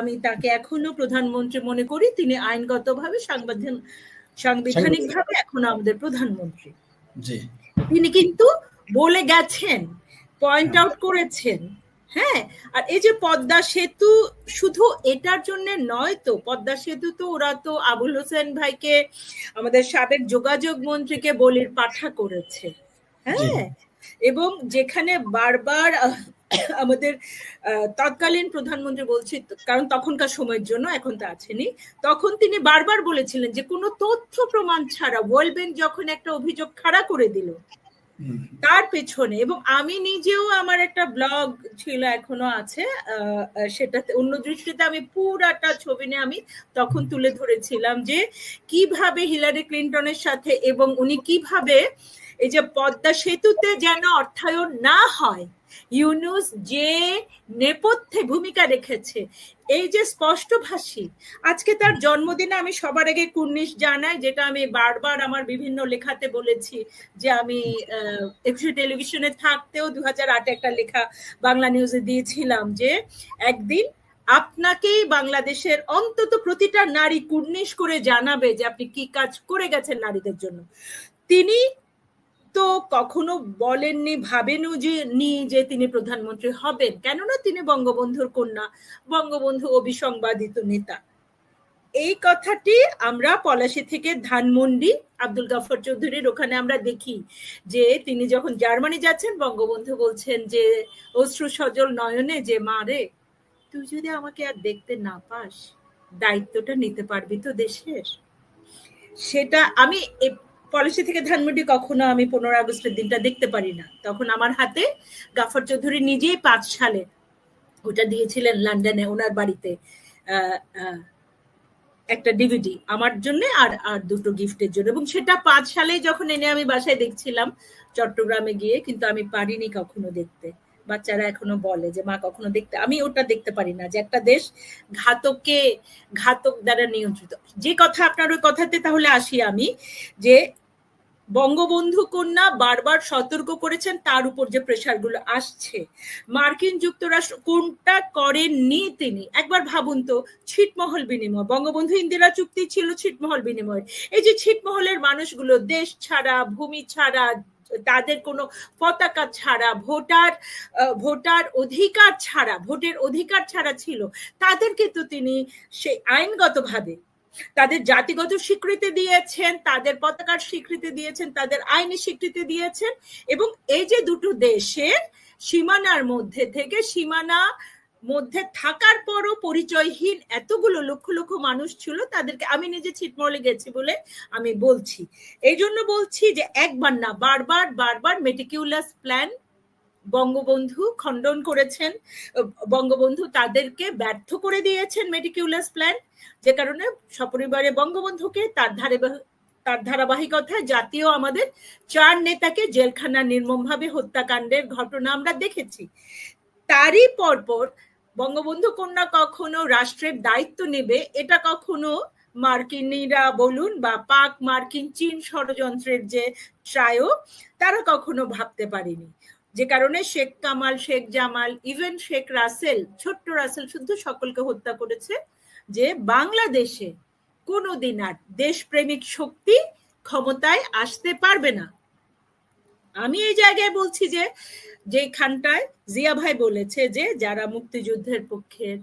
আমি তাকে এখনও প্রধানমন্ত্রী মনে করি। তিনি আইনগতভাবে সাংবিধান সাংবিধানিকভাবে এখনও আমাদের প্রধানমন্ত্রী। তিনি কিন্তু বলে গেছেন পয়েন্ট আউট করেছেন হ্যাঁ? আর এই যে পদ্মা সেতু শুধু এটার জন্য নয় তো পদ্মা সেতু তো ওরা তো আবুল হোসেন ভাইকে আমাদের সাবেক যোগাযোগ মন্ত্রীকে বলির পাঠা করেছে। হ্যাঁ? এবং যেখানে বারবার আমাদের তৎকালীন প্রধানমন্ত্রী বলছি কারণ তখনকার সময়ের জন্য এখন তো আছেনি তখন তিনি বারবার বলেছিলেন যে কোনো তথ্য প্রমাণ ছাড়া ওয়ার্ল্ড ব্যাংক যখন একটা অভিযোগ খাড়া করে দিল তার পেছনে এবং আমি নিজেও আমার একটা ব্লগ ছিল এখনও আছে আহ, আহ, সেটাতে অন্য দৃষ্টিতে আমি পুরাটা ছবি নিয়ে আমি তখন তুলে ধরেছিলাম যে কীভাবে হিলারি ক্লিন্টনের সাথে এবং উনি কীভাবে এই যে পদ্মা সেতুতে যেন অর্থায়ন না হয়, ইউনুস যে নেপথ্যে ভূমিকা রেখেছে, এই যে স্পষ্টভাষী আজকে তার জন্মদিনে আমি সবার আগে কুর্নিশ জানাই, যেটা আমি বারবার আমার বিভিন্ন লেখাতে বলেছি যে আমি একুশে টেলিভিশনে থাকতেও দু হাজার আটে একটা লেখা বাংলা নিউজে দিয়েছিলাম যে, একদিন আপনাকেই বাংলাদেশের অন্তত প্রতিটা নারী কুর্নিশ করে জানাবে যে আপনি কি কাজ করে গেছেন নারীদের জন্য। তিনি তো কখনো বলেননি, ভাবেনও যে নি যে তিনি প্রধানমন্ত্রী হবেন। কেননা তিনি বঙ্গবন্ধুর কন্যা, বঙ্গবন্ধু অভিসংবাদিত নেতা। এই কথাটি আমরা পলাশি থেকে ধানমন্ডি, আব্দুল গাফর চৌধুরীর ওখানে আমরা দেখি যে তিনি যখন জার্মানি যাচ্ছেন, বঙ্গবন্ধু বলছেন যে, অশ্রু সজল নয়নে যে মা রে, তুই যদি আমাকে আর দেখতে না পাস, দায়িত্বটা নিতে পারবি তো দেশের? সেটা আমি পলিসি থেকে ধানমন্ডি কখনো আমি পনেরো আগস্টের দিনটা দেখতে পারি না তখন আমার হাতে গাফর চৌধুরী নিজেই পাঁচ সালে ওটা দিয়েছিলেন লন্ডনে ওনার বাড়িতে একটা ডিভিডি। আমার জন্য আর আর দুটো গিফটের জন্য। এবং সেটা পাঁচ সালে যখন এনে আমি বাসায় দেখছিলাম চট্টগ্রামে গিয়ে, কিন্তু আমি পারিনি কখনো দেখতে। বাচ্চারা এখনও বলে যে, মা, কখনো দেখতে আমি ওটা দেখতে পারি না যে একটা দেশ ঘাতককে ঘাতক দ্বারা নিয়ন্ত্রিত। যে কথা আপনার ওই কথাতে তাহলে আসি আমি যে, বঙ্গবন্ধু কন্যা বারবার সতর্ক করেছেন তার উপর যে প্রেশারগুলো আসছে। মার্কিন যুক্তরাষ্ট্র কোনটা করেননি তিনি? একবার ভাবুন তো, ছিটমহল বিনিময়। বঙ্গবন্ধু ইন্দিরা চুক্তি ছিল ছিটমহল বিনিময়। এই যে ছিটমহলের মানুষগুলো দেশ ছাড়া, ভূমি ছাড়া তাদের কোনো পতাকা ছাড়া, ভোটার ভোটার অধিকার ছাড়া, ভোটের অধিকার ছাড়া ছিল, তাদেরকে তো তিনি সেই আইনগতভাবে তাদের জাতিগত স্বীকৃতি দিয়েছেন, তাদের পতাকার স্বীকৃতি দিয়েছেন, তাদের আইনি স্বীকৃতি দিয়েছেন এবং এই যে দুটো দেশের সীমানার মধ্যে থেকে সীমানা মধ্যে থাকার পরও পরিচয়হীন এতগুলো লক্ষ লক্ষ মানুষ ছিল, তাদেরকে আমি নিজে ছিটমলে গেছি বলে আমি বলছি। এই জন্য বলছি যে একবার না, বারবার বারবার মেটিকিউলাস প্ল্যান বঙ্গবন্ধু খণ্ডন করেছেন। বঙ্গবন্ধু তাদেরকে ব্যর্থ করে দিয়েছেন মেটিকিউলাস প্ল্যান যে কারণে সপরিবারে বঙ্গবন্ধুকে তার ধারে তার ধারাবাহিকতায় জাতীয় আমাদের চার নেতাকে জেলখানা নির্মমভাবে হত্যাকাণ্ডের ঘটনা আমরা দেখেছি। তারই পরপর বঙ্গবন্ধু কন্যা কখনো রাষ্ট্রের দায়িত্ব নেবে, এটা কখনো মার্কিনীরা বলুন বা পাক মার্কিন চীন ষড়যন্ত্রের যে ট্রায়ো তারা কখনো ভাবতে পারেনি। যে কারণে শেখ কামাল, শেখ জামাল ইভেন শেখ রাসেল, ছোট্ট রাসেল শুধু সকলকে হত্যা করেছে যে বাংলাদেশে কোনোদিন আর দেশপ্রেমিক শক্তি ক্ষমতায় আসতে পারবে না। আমি এই জায়গায় বলছি যে, যেখানটায় জিয়া ভাই বলেছে যে, যারা মুক্তিযুদ্ধের পক্ষের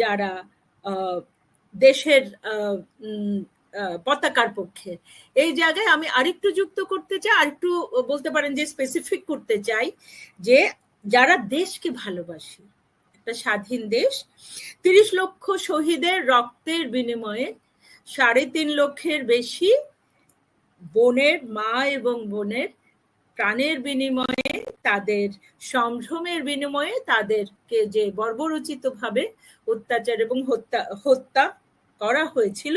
যারা দেশের পতাকার পক্ষে, এই জায়গায় আমি আরেকটু যুক্ত করতে চাই, আরেকটু বলতে পারেন যে স্পেসিফিক করতে চাই যে, যারা দেশকে ভালোবাসি, একটা স্বাধীন দেশ, তিরিশ লক্ষ শহীদের রক্তের বিনিময়ে সাড়ে তিন লক্ষের বেশি বোনের মা এবং বোনের প্রাণের বিনিময়ে তাদের, সম্ভ্রমের বিনিময়ে তাদেরকে যে বর্বরচিত ভাবে অত্যাচার এবং হত্যা হত্যা করা হয়েছিল,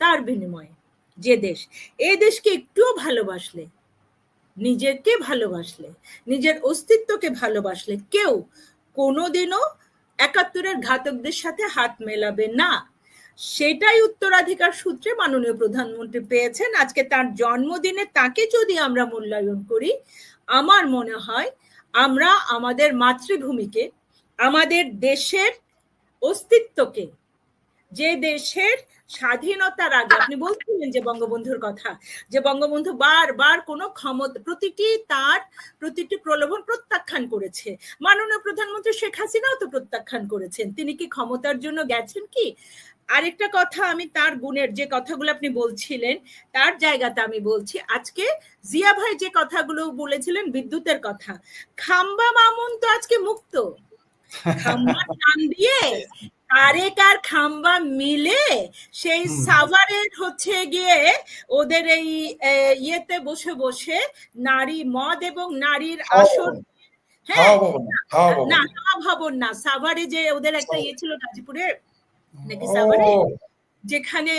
তার বিনিময়ে যে দেশ, এ দেশকে একটুও ভালোবাসলে, নিজেকে ভালোবাসলে, নিজের অস্তিত্বকে ভালোবাসলে, কেউ কোনোদিনও একাত্তরের ঘাতকদের সাথে হাত মেলাবে না। সেটাই উত্তরাধিকার সূত্রে মাননীয় প্রধানমন্ত্রী পেয়েছেন। আজকে তার জন্মদিনে তাকে যদি আমরা মূল্যায়ন করি, আমার মনে হয় আমরা আমাদের মাতৃভূমিকে, আমাদের দেশের অস্তিত্বকে, যে দেশের স্বাধীনতার আগে, আপনি বলছিলেন যে বঙ্গবন্ধুর কথা, যে বঙ্গবন্ধু বারবার কোনো ক্ষমতা, প্রতিটি তার, প্রতিটি প্রলোভন প্রত্যাখ্যান করেছে। মাননীয় প্রধানমন্ত্রী শেখ হাসিনাও তো প্রত্যাখ্যান করেছেন। তিনি কি ক্ষমতার জন্য গেছেন কি? আরেকটা কথা আমি তার গুণের যে কথাগুলো আপনি বলছিলেন তার জায়গাতে আমি বলছি আজকে জিয়া ভাই যে কথাগুলো বলেছিলেন বিদ্যুতের কথা খাম্বা মামুন তো আজকে মুক্ত। খাম্বা টান দিয়ে তারেক আর খাম্বা মিলে সেই সাভারের হচ্ছে গিয়ে ওদের এই ইয়েতে বসে বসে নারী মদ এবং নারীর আসর হ্যাঁ না ভবন। না সাভারে যে ওদের একটা ইয়ে ছিল গাজীপুরে নাকি সাভারে যেখানে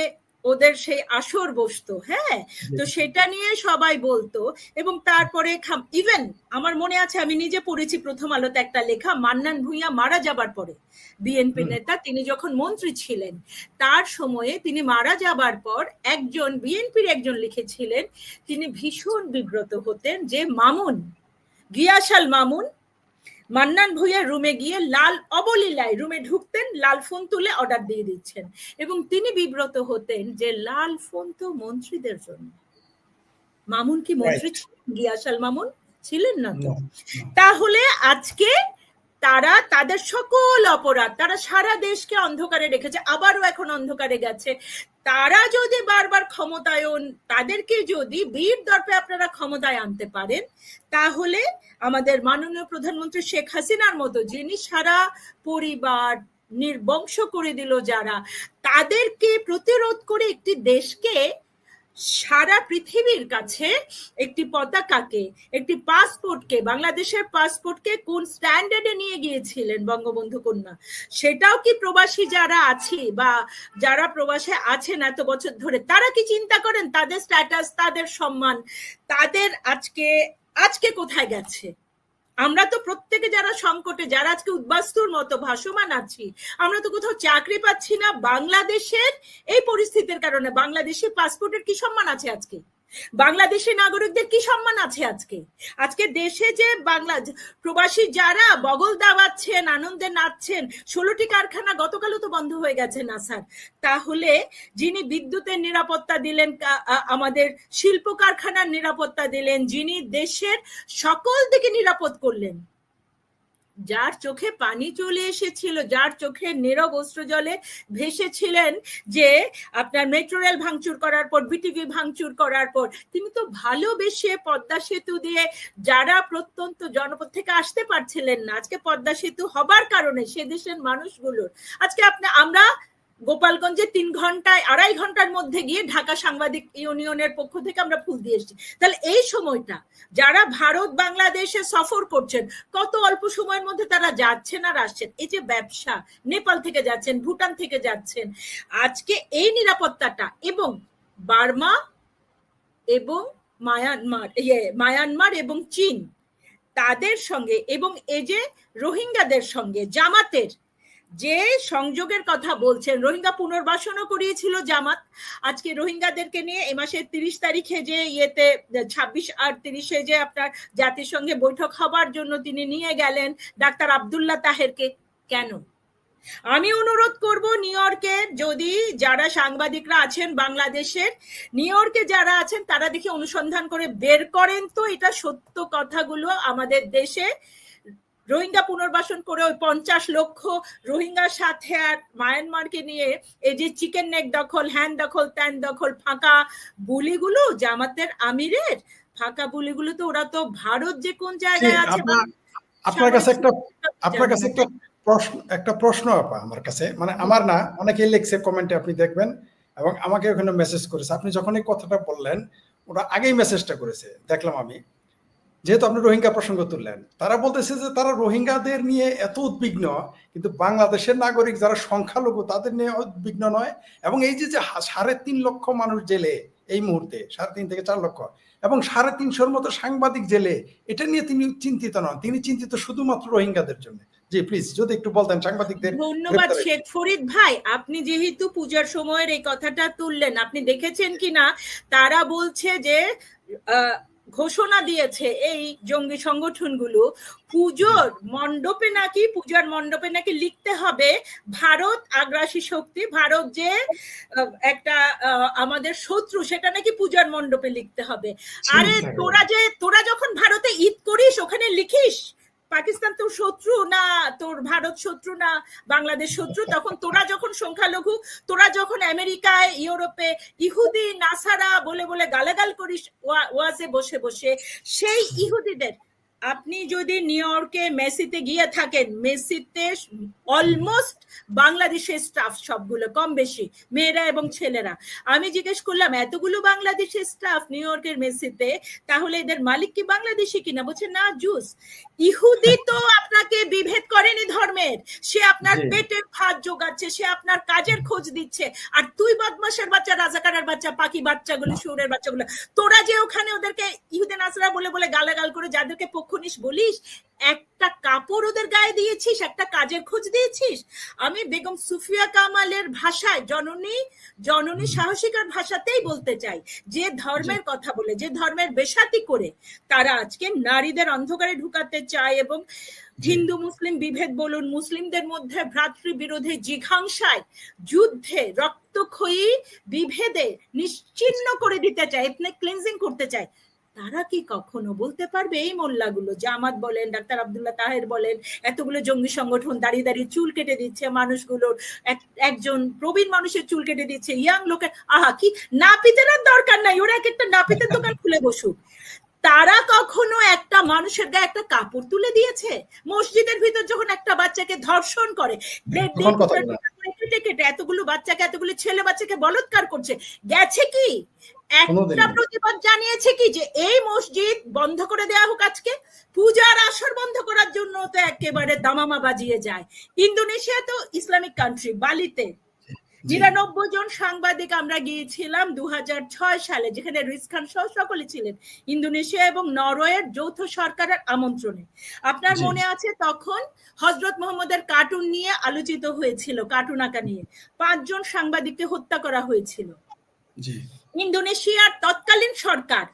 ওদের সেই আসর বসতো হ্যাঁ? তো সেটা নিয়ে সবাই বলতো এবং তারপরে ইভেন আমার মনে আছে আমি নিজে পড়েছি প্রথম আলোতে একটা লেখা মান্নান ভুইয়া মারা যাবার পরে। বিএনপি নেতা তিনি যখন মন্ত্রী ছিলেন তার সময়ে তিনি মারা যাবার পর একজন বিএনপির একজন লিখেছিলেন তিনি ভীষণ বিব্রত হতেন যে মামুন গিয়াশাল মামুন মান্নান ভুইয়ার রুমে গিয়ে লাল অবলীলায় রুমে ঢুকতেন লাল ফোন তুলে অর্ডার দিয়ে দিচ্ছেন। এবং তিনি বিব্রত হতেন যে লাল ফোন তো মন্ত্রীদের জন্য। মামুন কি মন্ত্রী ছিলেন? গিয়াশাল মামুন ছিলেন না তো? তাহলে আজকে তারা তাদের সকল অপরাধ তারা সারা দেশকে অন্ধকারে রেখেছে আবারও এখন অন্ধকারে গেছে। তারা যদি বারবার ক্ষমতায়ন, তাদেরকে যদি বীর দর্পে আপনারা ক্ষমতায় আনতে পারেন, তাহলে আমাদের মাননীয় প্রধানমন্ত্রী শেখ হাসিনার মতো, যিনি সারা পরিবার নির্বংশ করে দিল যারা, তাদেরকে প্রতিরোধ করে একটি দেশকে সারা পৃথিবীর কাছে একটি পতাকাকে একটি পাসপোর্টকে বাংলাদেশের পাসপোর্টকে কোন স্ট্যান্ডার্ডে নিয়ে গিয়েছিলেন বঙ্গবন্ধু কন্যা? সেটাও কি প্রবাসী যারা আছে বা যারা প্রবাসে আছেন এত বছর ধরে, তারা কি চিন্তা করেন তাদের স্ট্যাটাস তাদের সম্মান, তাদের আজকে আজকে কোথায় গেছে? আমরা তো প্রত্যেকে যারা সংকটে, যারা আজকে উদ্বাস্তুর মতো ভাসমান আছি, আমরা তো কোথাও চাকরি পাচ্ছি না। বাংলাদেশের এই পরিস্থিতির কারণে, বাংলাদেশের পাসপোর্টের কি সম্মান আছে আজকে? বাংলাদেশি নাগরিকদের কি সম্মান আছে আজকে? আজকে দেশে যে বাংলা প্রবাসী যারা বগল দাবাচ্ছেন, আনন্দে নাচছেন, ষোলোটি কারখানা গতকালও তো বন্ধ হয়ে গেছে না স্যার তাহলে যিনি বিদ্যুতের নিরাপত্তা দিলেন আমাদের শিল্প কারখানার নিরাপত্তা দিলেন, যিনি দেশের সকল দিকে নিরাপদ করলেন যার চোখে পানি চলে এসেছিল, যার চোখে নীরব অস্ত্র জলে ভেসেছিলেন যে আপনার মেট্রো রেল ভাঙচুর করার পর বিটিভি ভাঙচুর করার পর, তিনি তো ভালোবেসে পদ্মা সেতু দিয়ে যারা প্রত্যন্ত জনপদ থেকে আসতে পারছিলেন না, আজকে পদ্মা সেতু হবার কারণে সে দেশের মানুষগুলোর। আজকে আপনি, আমরা গোপালগঞ্জে তিন ঘন্টায়, আড়াই ঘণ্টার মধ্যে গিয়ে ঢাকা সাংবাদিক ইউনিয়নের পক্ষ থেকে আমরা ফুল দিয়ে এসেছি। তাহলে এই সময়টা যারা ভারত, বাংলাদেশে সফর করছেন, কত অল্প সময়ের মধ্যে তারা যাচ্ছেন আর আসছেন? এই যে ব্যবসা, নেপাল থেকে যাচ্ছেন, ভুটান থেকে যাচ্ছেন, আজকে এই নিরাপত্তাটা এবং বার্মা এবং মায়ানমার ইয়ে মায়ানমার এবং চীন, তাদের সঙ্গে এবং এই যে রোহিঙ্গাদের সঙ্গে, জামাতের যে সংযোগের কথা বলছেন, রোহিঙ্গা পুনর্বাসনও করিয়েছিল জামাত। আজকে রোহিঙ্গাদেরকে নিয়ে এ মাসের তিরিশ তারিখে যে ইয়েতে, ছাব্বিশ আর তিরিশে যে আপনার জাতিসংঘে বৈঠক হবার জন্য তিনি নিয়ে গেলেন ডাক্তার আবদুল্লাহ তাহেরকে, কেন? আমি অনুরোধ করব নিউ ইয়র্কে যদি যারা সাংবাদিকরা আছেন বাংলাদেশের, নিউ ইয়র্কে যারা আছেন তারা দেখে অনুসন্ধান করে বের করেন তো, এটা সত্য কথাগুলো আমাদের দেশে। রোহিঙ্গা পুনর্বাসন করে ওই পঞ্চাশ লক্ষ রোহিঙ্গার সাথে আর মায়ানমারকে নিয়ে এই যে চিকেন নেক দখল হ্যান দখল ত্যান দখল ফাঁকা বুলিগুলো জামাতের আমিরের ফাঁকা বুলিগুলো তো ওরা তো ভারত যে কোন জায়গায় আছে আপনার কাছে একটা আপনার কাছে একটা প্রশ্ন একটা প্রশ্ন আপা আমার কাছে। মানে আমার না অনেকেই লিখছে কমেন্টে আপনি দেখবেন এবং আমাকে ওখানে মেসেজ করেছে। আপনি যখন এই কথাটা বললেন ওরা আগেই মেসেজটা করেছে। দেখলাম আমি। যেহেতু আপনি রোহিঙ্গা প্রসঙ্গ তুললেন তারা বলতেছে যে তারা রোহিঙ্গাদের নিয়ে এত উদ্বিগ্ন কিন্তু বাংলাদেশের নাগরিক যারা সংখ্যালঘু তাদের নিয়ে উদ্বিগ্ন নয়। এবং এই যে সাড়ে তিন লক্ষ মানুষ জেলে এই মুহূর্তে সাড়ে তিন থেকে চার লক্ষ এবং সাড়ে তিনশোর মতো সাংবাদিক জেলে এটা নিয়ে তিনি চিন্তিত নন। তিনি চিন্তিত শুধুমাত্র রোহিঙ্গাদের জন্য। জি প্লিজ যদি একটু বলতেন সাংবাদিকদের ধন্যবাদ শেখ ফরিদ ভাই আপনি যেহেতু পূজার সময়ের এই কথাটা তুললেন আপনি দেখেছেন কিনা? তারা বলছে যে ঘোষণা দিয়েছে এই জঙ্গি সংগঠনগুলো পুজোর মণ্ডপে নাকি পূজার মণ্ডপে নাকি লিখতে হবে ভারত আগ্রাসী শক্তি ভারত যে একটা আহ, আমাদের শত্রু সেটা নাকি পূজার মণ্ডপে লিখতে হবে। আরে তোরা যে তোরা যখন ভারতে ঈদ করিস ওখানে লিখিস পাকিস্তান তোর শত্রু না, তোর ভারত শত্রু না, বাংলাদেশ শত্রু? তখন তোরা যখন সংখ্যালঘু, তোরা যখন আমেরিকায়, ইউরোপে, ইহুদি, নাসারা বলে বলে গালাগাল করিস, ওয়া- ওয়াজে বসে বসে, সেই ইহুদিদের আপনি যদি নিউ ইয়র্কে মেসিতে গিয়ে থাকেন মেসিতে অলমোস্ট বাংলাদেশের স্টাফ সবগুলো কম বেশি মেয়েরা এবং ছেলেরা। আমি জিজ্ঞেস করলাম এতগুলো বাংলাদেশের স্টাফ নিউ ইয়র্কের মেসিতে তাহলে এদের মালিক কি বাংলাদেশি কিনা? বলছে না জুস। ইহুদি তো আপনাকে বিভেদ করেনি ধর্মের। সে আপনার পেটের ভাত জোগাচ্ছে সে আপনার কাজের খোঁজ দিচ্ছে। আর তুই বদমাসের বাচ্চা রাজাকারের বাচ্চা পাখি বাচ্চাগুলো সুরের বাচ্চাগুলো তোরা যে ওখানে ওদেরকে ইহুদে নাসরা বলে বলে গালাগাল করে যাদেরকে পক্ষ নিস বলিস একটা কাপড় ওদের গায়ে দিয়েছিস একটা কাজের খোঁজ দিয়েছিস? আমি বেগম সুফিয়া কামালের ভাষায় জননী জননী সাহসিকার ভাষাতেই বলতে চাই যে ধর্মের কথা বলে যে ধর্মের বেশাতি করে তারা আজকে নারীদের অন্ধকারে ঢুকাতে চায় এবং হিন্দু মুসলিম বিভেদ বলুন মুসলিমদের মধ্যে ভ্রাতৃ বিরোধী জিঘাংসায় যুদ্ধে রক্তক্ষয়ী বিভেদে নিশ্চিন্ন করে দিতে চায় এথনিক ক্লিনজিং করতে চায়। তারা কি কখনো বলতে পারবে এই মোল্লাগুলো? জামাত বলেন ডাক্তার আব্দুল্লাহ তাহের বলেন এতগুলো জঙ্গি সংগঠন দাঁড়িয়ে দাঁড়িয়ে চুল কেটে দিচ্ছে মানুষগুলোর একজন প্রবীণ মানুষের চুল কেটে দিচ্ছে ইয়াং লোকের আহা কি নাপিতের আর দরকার নাই ওরা এক একটা নাপিতের দোকান খুলে বসুক। তারা কখনো একটা মানুষের গায়ে একটা কাপড় তুলে দিয়েছে? মসজিদের ভিতর যখন একটা বাচ্চাকে ধর্ষণ করে কেটে কেটে এতগুলো বাচ্চাকে এতগুলো ছেলে বাচ্চাকে বলৎকার করছে। গেছে কি? একটা প্রতিবাদ জানিয়েছে কি যে এই মসজিদ বন্ধ করে দেওয়া হোক আজকে? পূজার আসর বন্ধ করার জন্য তো একেবারে দামামা বাজিয়ে যায়। ইন্দোনেশিয়া তো ইসলামিক কান্ট্রি বালিতে। নিরানব্বই জন সাংবাদিক আমরা গিয়েছিলাম দু হাজার ছয় সালে যেখানে রিস খান সহ সকলে ছিলেন ইন্দোনেশিয়া এবং নরওয়ের যৌথ সরকারের আমন্ত্রণে। আপনার মনে আছে তখন হজরত মোহাম্মদের কার্টুন নিয়ে আলোচিত হয়েছিল কার্টুন আঁকা নিয়ে। পাঁচজন সাংবাদিককে হত্যা করা হয়েছিল। ইন্দোনেশিয়ার তৎকালীন সরকার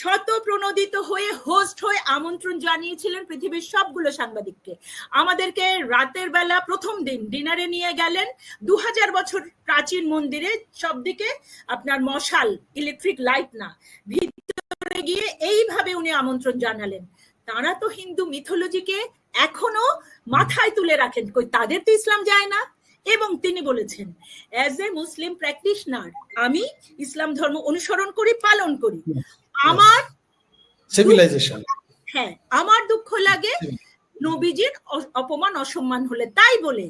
শত প্রণোদিত হয়ে হোস্ট হয়ে আমন্ত্রণ জানিয়েছিলেন পৃথিবীর সবগুলো সাংবাদিককে। আমাদেরকে রাতের বেলা প্রথম দিন ডিনারে নিয়ে গেলেন। দু হাজার বছর প্রাচীন মন্দিরে সবদিকে আপনার মশাল ইলেকট্রিক লাইট না, ভিতরে গিয়ে এইভাবে উনি আমন্ত্রণ জানালেন। তারা তো হিন্দু মিথোলজিকে এখনও মাথায় তুলে রাখেন, কই তাদের তো ইসলাম যায় না। এবং তিনি বলেছেন অ্যাজ এ মুসলিম প্র্যাকটিশনার আমি ইসলাম ধর্ম অনুসরণ করি, পালন করি। আমার সিভিলাইজেশন হ্যাঁ আমার দুঃখ লাগে নবীজির অপমান অসম্মান হলে। তাই বলে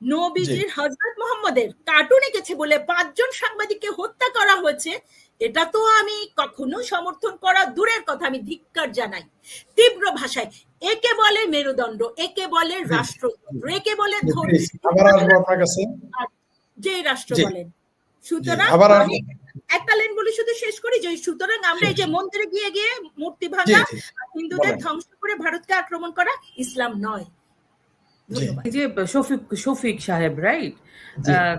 নবীজির হজরত মোহাম্মদের কার্টুন এঁকেছে বলে পাঁচজন সাংবাদিককে হত্যা করা হয়েছে এটা তো আমি কখনো সমর্থন করা দূরের কথা আমি ধিক্কার জানাই। তীব্র ভাষায় একে বলে মেরুদণ্ড একে বলে রাষ্ট্রতন্ত্র একে বলে ধর্ম। যে রাষ্ট্র বলেন। সুতরাং একটা লাইন বলে শুধু শেষ করি যে সুতরাং আমরা এই যে মন্দিরে গিয়ে গিয়ে মূর্তি ভাঙা হিন্দুদের ধ্বংস করে ভারতকে আক্রমণ করা ইসলাম নয়। যে শফিক শফিক সাহেব রাইট।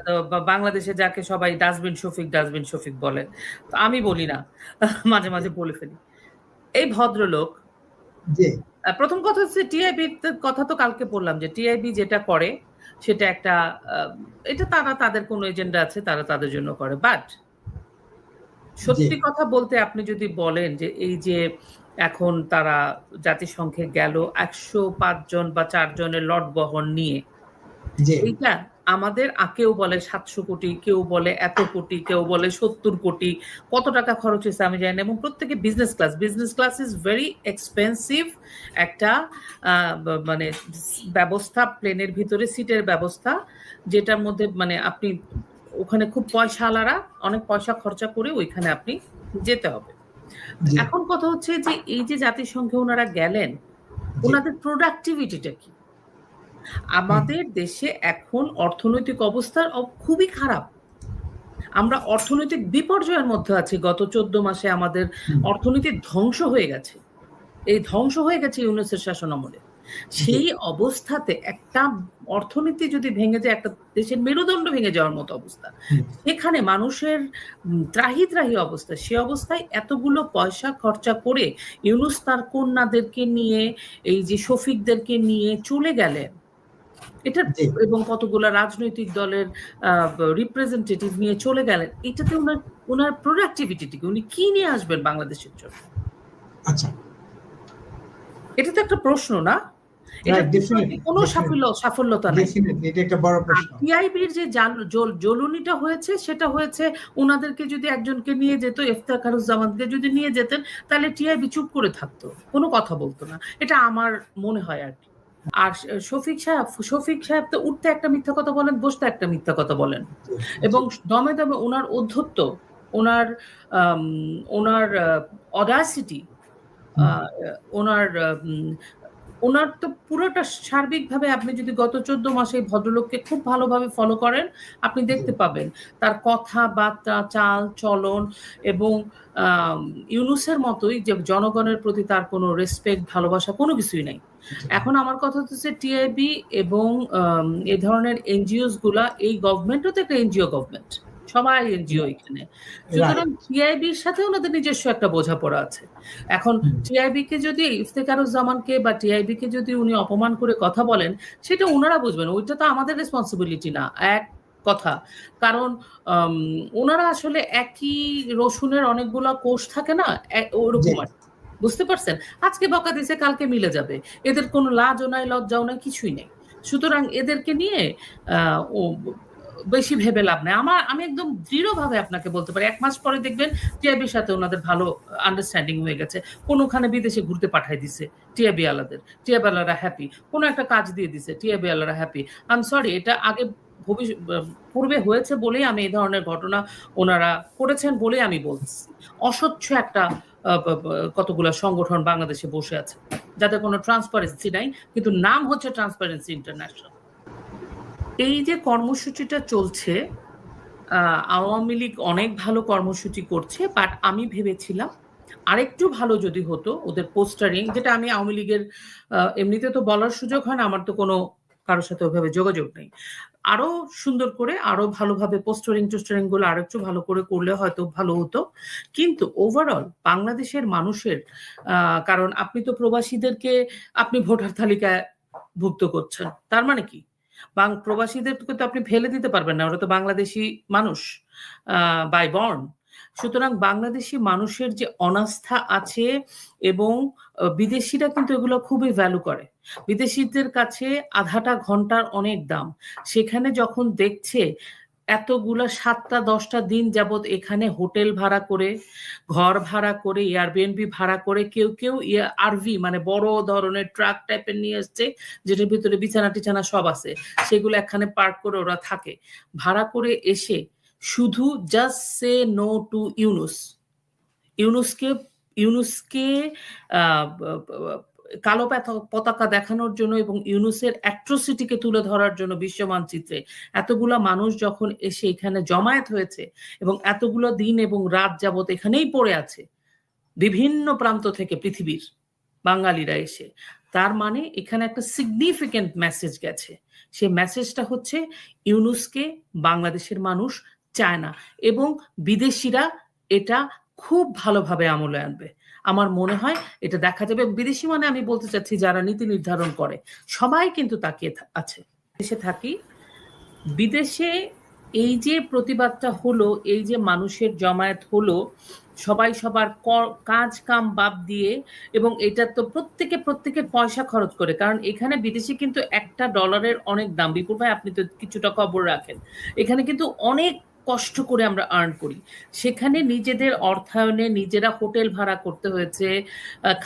তো বাংলাদেশে যাকে সবাই ডাস্টবিন শফিক ডাস্টবিন শফিক বলে। তো আমি বলি না মাঝে মাঝে বলে ফেলি। এই ভদ্রলোক জি। প্রথম কথা হচ্ছে টিআইবি কথা তো কালকে বললাম যে টিআইবি যেটা করে সেটা একটা আহ, এটা তারা তাদের কোনো এজেন্ডা আছে তারা তাদের জন্য করে। বাট সত্যি কথা বলতে আপনি যদি বলেন যে এই যে এখন তারা জাতিসংঘে গেল একশো পাঁচ জন বা চারজনের লট বহন নিয়ে এইটা আমাদের কেউ বলে সাতশো কোটি কেউ বলে এত কোটি কেউ বলে সত্তর কোটি কত টাকা খরচ হয়েছে আমি জানি না এবং প্রত্যেকে business class business class is very expensive একটা আহ, মানে ব্যবস্থা প্লেনের ভিতরে সিটের ব্যবস্থা যেটার মধ্যে মানে আপনি ওখানে খুব পয়সাওয়ালারা অনেক পয়সা খরচা করে ওইখানে আপনি যেতে হবে। এখন কথা হচ্ছে যে এই যে জাতিসংঘে ওনারা গেলেন ওনাদের প্রোডাক্টিভিটিটা কি? আমাদের দেশে এখন অর্থনৈতিক অবস্থা খুবই খারাপ। আমরা অর্থনৈতিক বিপর্যয়ের মধ্যে আছি। গত চোদ্দ মাসে আমাদের। অর্থনীতি ধ্বংস হয়ে গেছে। এই ধ্বংস হয়ে গেছে ইউনুসের শাসন আমলে সেই অবস্থাতে একটা অর্থনীতি যদি ভেঙে যায় একটা দেশের মেরুদণ্ড ভেঙে যাওয়ার মতো অবস্থা। সেখানে মানুষের ত্রাহি ত্রাহি অবস্থা সে অবস্থায় এতগুলো পয়সা খরচা করে ইউনুস তার কন্যাদেরকে নিয়ে এই যে শফিকদেরকে নিয়ে চলে গেলেন এটা এবং কতগুলো রাজনৈতিক দলের রিপ্রেজেন্টেটিভ নিয়ে চলে গেলেন এটাতে ওনার ওনার প্রোডাক্টিভিটিকে উনি কি নিয়ে আসবেন বাংলাদেশের জন্য? আচ্ছা। এটা তো একটা প্রশ্ন না? এটা কোনো সাফল্য সাফল্যতা নেই। এটা একটা বড় প্রশ্ন। টিআইবির যে জাল- হয়েছে সেটা হয়েছে ওনাদেরকে যদি একজনকে নিয়ে যেত ইফতেখারুজ্জামানকে যদি নিয়ে যেতেন তাহলে টিআইবি চুপ করে থাকতো কোনো কথা বলতো না। এটা আমার মনে হয় আর কি। আর শফিক সাহেব শফিক সাহেব তো উঠতে একটা মিথ্যা কথা বলেন বসতে একটা মিথ্যা কথা বলেন। এবং দমে দমে ওনার অধ্যত্ব ওনার ওনার অডাসিটি ওনার ওনার তো পুরোটা সার্বিকভাবে আপনি যদি গত চোদ্দ মাসে ভদ্রলোককে খুব ভালোভাবে ফলো করেন আপনি দেখতে পাবেন। তার কথাবার্তা চাল চলন এবং ইউনুসের মতোই যে জনগণের প্রতি তার কোনো রেসপেক্ট ভালোবাসা কোনো কিছুই নাই। এখন আমার কথা হচ্ছে টিআইবি এবং এই ধরনের এনজিওসগুলা এই গভর্নমেন্টও তো একটা এনজিও গভর্নমেন্ট সবাই এনজিও এখানে। সুতরাং টিআইবির সাথে ওনাদের নিজস্ব একটা বোঝাপড়া আছে। এখন। টিআইবি কে যদি ইফতেকারুজ্জামানকে বা টিআইবি কে যদি উনি অপমান করে কথা বলেন সেটা ওনারা বুঝবেন। ওইটা তো আমাদের রেসপন্সিবিলিটি না এক কথা। কারণ ওনারা আসলে একই রসুনের অনেকগুলা কোষ থাকে না? ওরকম আর বুঝতে পারছেন? আজকে বকা দিছে কালকে মিলে যাবে। এদের কোনো লাজও নাই লজ্জাও নাই কিছুই নেই। সুতরাং এদেরকে নিয়ে বেশি ভেবে লাভ নেই। আমার, আমি একদম দৃঢ়ভাবে আপনাকে বলতে পারি, এক মাস পরে দেখবেন টিআইবির সাথে ওনাদের ভালো আন্ডারস্ট্যান্ডিং হয়ে গেছে। কোনোখানে বিদেশে ঘুরতে পাঠাই দিছে টিআইবি আলাদের। টিআইবি আলারা হ্যাপি কোনো একটা কাজ দিয়ে দিছে টিআইবি আলারা হ্যাপি আই এম সরি এটা আগে ভবিষ্যৎ পূর্বে হয়েছে বলেই আমি এই ধরনের ঘটনা ওনারা করেছেন বলেই আমি বলছি। অস্বচ্ছ একটা কতগুলো সংগঠন বাংলাদেশে বসে আছে। যাতে কোনো ট্রান্সপারেন্সি নাই, কিন্তু নাম হচ্ছে ট্রান্সপারেন্সি ইন্টারন্যাশনাল এই যে কর্মসূচিটা চলছে আওয়ামী লীগ অনেক ভালো কর্মসূচি করছে বাট আমি ভেবেছিলাম আরেকটু ভালো যদি হতো ওদের পোস্টারিং, যেটা আমি আওয়ামী লীগের এমনিতে তো বলার সুযোগ হয় না, আমার তো কোনো কারোর সাথে ওইভাবে যোগাযোগ নেই। আরও সুন্দর করে, আরও ভালোভাবে পোস্টারিং, টোস্টারিংগুলো আরও একটু ভালো করে করলে হয়তো ভালো হতো। কিন্তু ওভারঅল বাংলাদেশের মানুষের কারণ আপনি তো প্রবাসীদেরকে আপনি ভোটার তালিকায় ভুক্ত করছেন, তার মানে কি? বাং, প্রবাসীদেরকে তো আপনি ফেলে দিতে পারবেন না, ওরা তো বাংলাদেশি মানুষ বাই বর্ন সুতরাং বাংলাদেশি মানুষের যে অনাস্থা আছে এবং বিদেশিরা কিন্তু এগুলো খুবই ভ্যালু করে। বিদেশিদের কাছে আধাটা ঘণ্টার অনেক দাম। সেখানে যখন দেখছে এতগুলা সাতটা, দশটা দিন যাবত এখানে হোটেল ভাড়া করে, ঘর ভাড়া করে এয়ারবিএনবি ভাড়া করে কেউ কেউ আরভি মানে বড় ধরনের ট্রাক টাইপের নিয়ে আসছে যেটার ভিতরে বিছানা টিছানা সব আছে। সেগুলো এখানে পার্ক করে ওরা থাকে। ভাড়া করে এসে শুধু just say no to Yunus ইউনুসকে ইউনুসকে কালো পাতা- পতাকা দেখানোর জন্য এবং ইউনুসের অ্যাট্রোসিটিকে তুলে ধরার জন্য বিশ্ব মানচিত্রে। এতগুলা মানুষ যখন এসে এখানে জমায়েত হয়েছে এবং এতগুলো দিন এবং রাত যাবত এখানেই পড়ে আছে, বিভিন্ন প্রান্ত থেকে পৃথিবীর বাঙালিরা এসে, তার মানে এখানে একটা সিগনিফিকেন্ট মেসেজ গেছে। সেই মেসেজটা হচ্ছে ইউনুসকে বাংলাদেশের মানুষ চায় না এবং বিদেশিরা এটা খুব ভালোভাবে আমলে আনবে। আমার মনে হয় এটা দেখা যাবে বিদেশি মানে আমি বলতে চাচ্ছি যারা নীতি নির্ধারণ করে, সবাই কিন্তু তাকিয়ে আছে। দেশে থাকি, বিদেশে এই যে প্রতিবাদটা হলো, এই যে মানুষের জমায়েত হলো, সবাই সবার কাজ কাম বাদ দিয়ে এবং এটা তো প্রত্যেকে প্রত্যেকে পয়সা খরচ করে, কারণ এখানে বিদেশে কিন্তু একটা ডলারের অনেক দাম। বিপুল ভাই, আপনি তো কিছুটা খবর রাখেন। এখানে কিন্তু অনেক কষ্ট করে আমরা আর্ন করি। সেখানে নিজেদের অর্থায়নে নিজেরা হোটেল ভাড়া করতে হয়েছে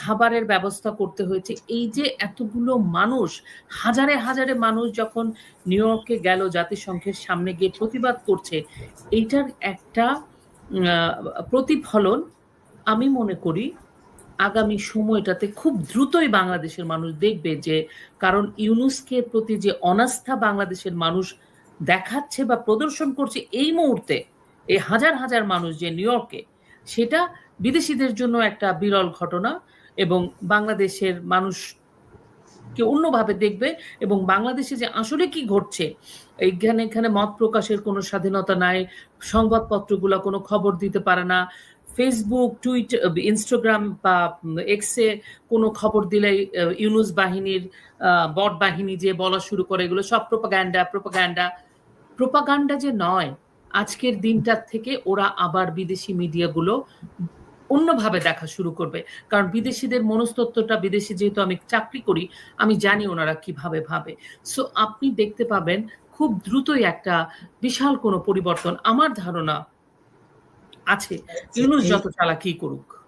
খাবারের ব্যবস্থা করতে হয়েছে। এই যে এতগুলো মানুষ, হাজারে হাজারে মানুষ যখন নিউ ইয়র্কে গেল, জাতিসংঘের সামনে গিয়ে প্রতিবাদ করছে, এইটার একটা প্রতিফলন আমি মনে করি আগামী সময়টাতে খুব দ্রুতই বাংলাদেশের মানুষ দেখবে যে, কারণ ইউনুসকে প্রতি যে অনাস্থা বাংলাদেশের মানুষ দেখাচ্ছে বা প্রদর্শন করছে এই মুহূর্তে এই হাজার হাজার মানুষ যে নিউ ইয়র্কে সেটা বিদেশিদের জন্য একটা বিরল ঘটনা এবং বাংলাদেশের মানুষ কেউ অন্যভাবে দেখবে এবং বাংলাদেশে যে আসলে কি ঘটছে এইখানে এখানে মত প্রকাশের কোনো স্বাধীনতা নাই সংবাদপত্রগুলো কোনো খবর দিতে পারে না ফেসবুক টুইট ইনস্টাগ্রাম বা এক্সে কোনো খবর আহ, ইউনুস বাহিনীর বট বাহিনী যে বলা শুরু করে এগুলো সব প্রোপাগান্ডা প্রোপাগান্ডা প্রোপাগান্ডা যে নয় আজকের দিনটার থেকে ওরা আবার বিদেশি মিডিয়াগুলো অন্যভাবে দেখা শুরু করবে। কারণ বিদেশিদের মনস্তত্ত্বটা বিদেশি যেহেতু আমি চাকরি করি আমি জানি ওনারা কীভাবে ভাবে। সো আপনি দেখতে পাবেন খুব দ্রুতই একটা বিশাল কোনো পরিবর্তন। আমার ধারণা আছে ইউনুস যত চালাকি করুক।